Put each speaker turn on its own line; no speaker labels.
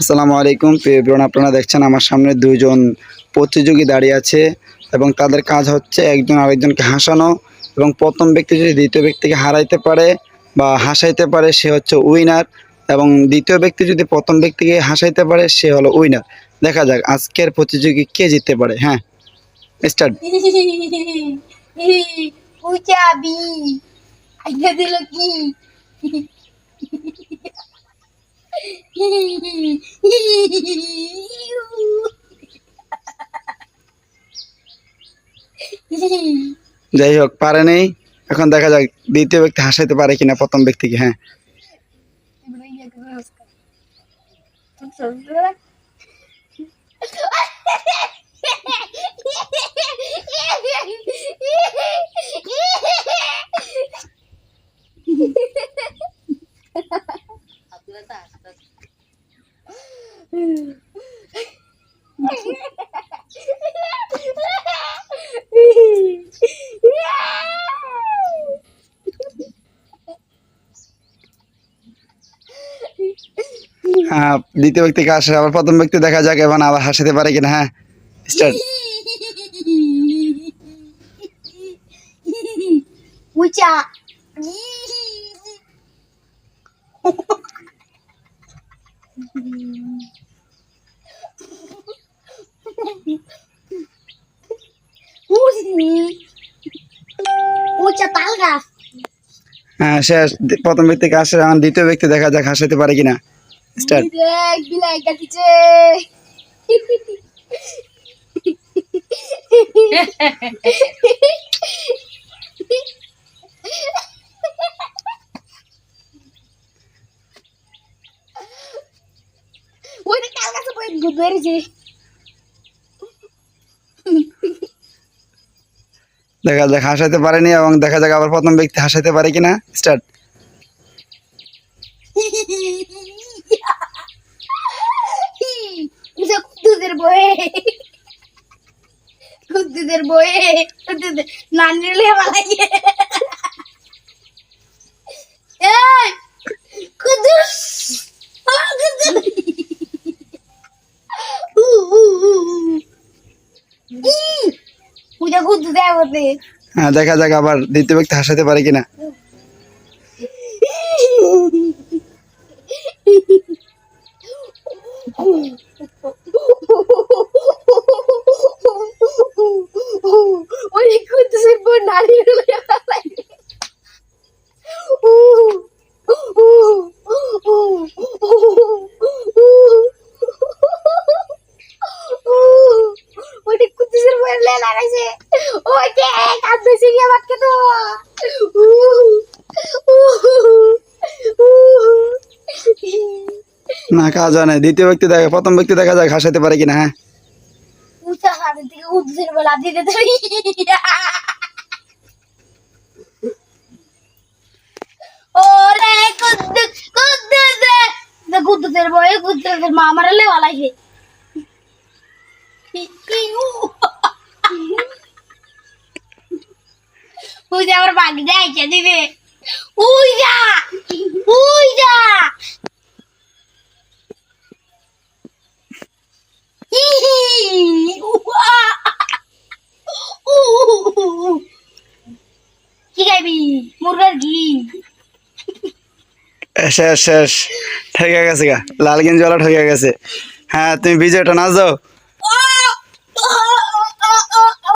আসসালামু আলাইকুম। প্রিয় বিরণ আপনারা দেখছেন আমার সামনে দুইজন প্রতিযোগী দাঁড়িয়ে আছে এবং তাদের কাজ হচ্ছে একজন আরেকজনকে হাসানো এবং প্রথম ব্যক্তি যদি দ্বিতীয় ব্যক্তিকে হারাইতে পারে বা হাসাইতে পারে, সে হচ্ছে উইনার এবং দ্বিতীয় ব্যক্তি যদি প্রথম ব্যক্তিকে হাসাইতে পারে, সে হলো উইনার। দেখা যাক আজকের প্রতিযোগী কে জিততে পারে। হ্যাঁ স্টার্ট
দিল কি?
যাই হোক, পারে নেই। এখন দেখা যাক, দ্বিতীয় ব্যক্তি হাসাইতে পারে কিনা প্রথম ব্যক্তিকে হ্যাঁ। দ্বিতীয় ব্যক্তিকে আসে আবার প্রথম ব্যক্তি দেখা যাক এবং আবার হাসাতে পারে কিনা হ্যাঁ? স্টার্ট
উচা উচা তাল গাছ।
হ্যাঁ শেষ দি- প্রথম ব্যক্তিকে আসে এখন দ্বিতীয় ব্যক্তি দেখা যাক হাসাতে পারে কিনা। স্টার্ট।
দেখ বিলাই কাটিছে ওইটা কাল কাছে বই বেরিয়েছে।
দেখা যাক হাসাতে পারেনি এবং দেখা যাক আবার প্রথম ব্যক্তি হাসাইতে পারে কিনা। স্টার্ট।
কুদ্দুদের বয়ে কুদ্দুদের বয়ে কুদ্দুদের নানিলে
দেখা যাক আবার দ্বিতীয় ব্যক্তি হাসাতে পারে কিনা।
ওইটা কুদ্দুসের বই লাগাইছে। ওইটা কাঁদতেছে গিয়ে আমাকে তো।
না কাজ হয় না দ্বিতীয় ব্যক্তি দেখা প্রথম ব্যক্তি দেখা হাসাতে পারে কিনা হ্যাঁ?
ওরে কুদ্দুস কুদ্দুস কুদ্দুসের কুদ্দুসের মা লেওয়ালাইছে ওই যে আমার বাঘ যাইছে দিবে উই যা উই যা কি খাইবি? মুরগার ঘি।
শেষ শেষ ঠেকে গেছে গা। লাল গেঞ্জিওয়ালা ঠকে গেছে। হ্যাঁ তুমি বিজয়টা না যাও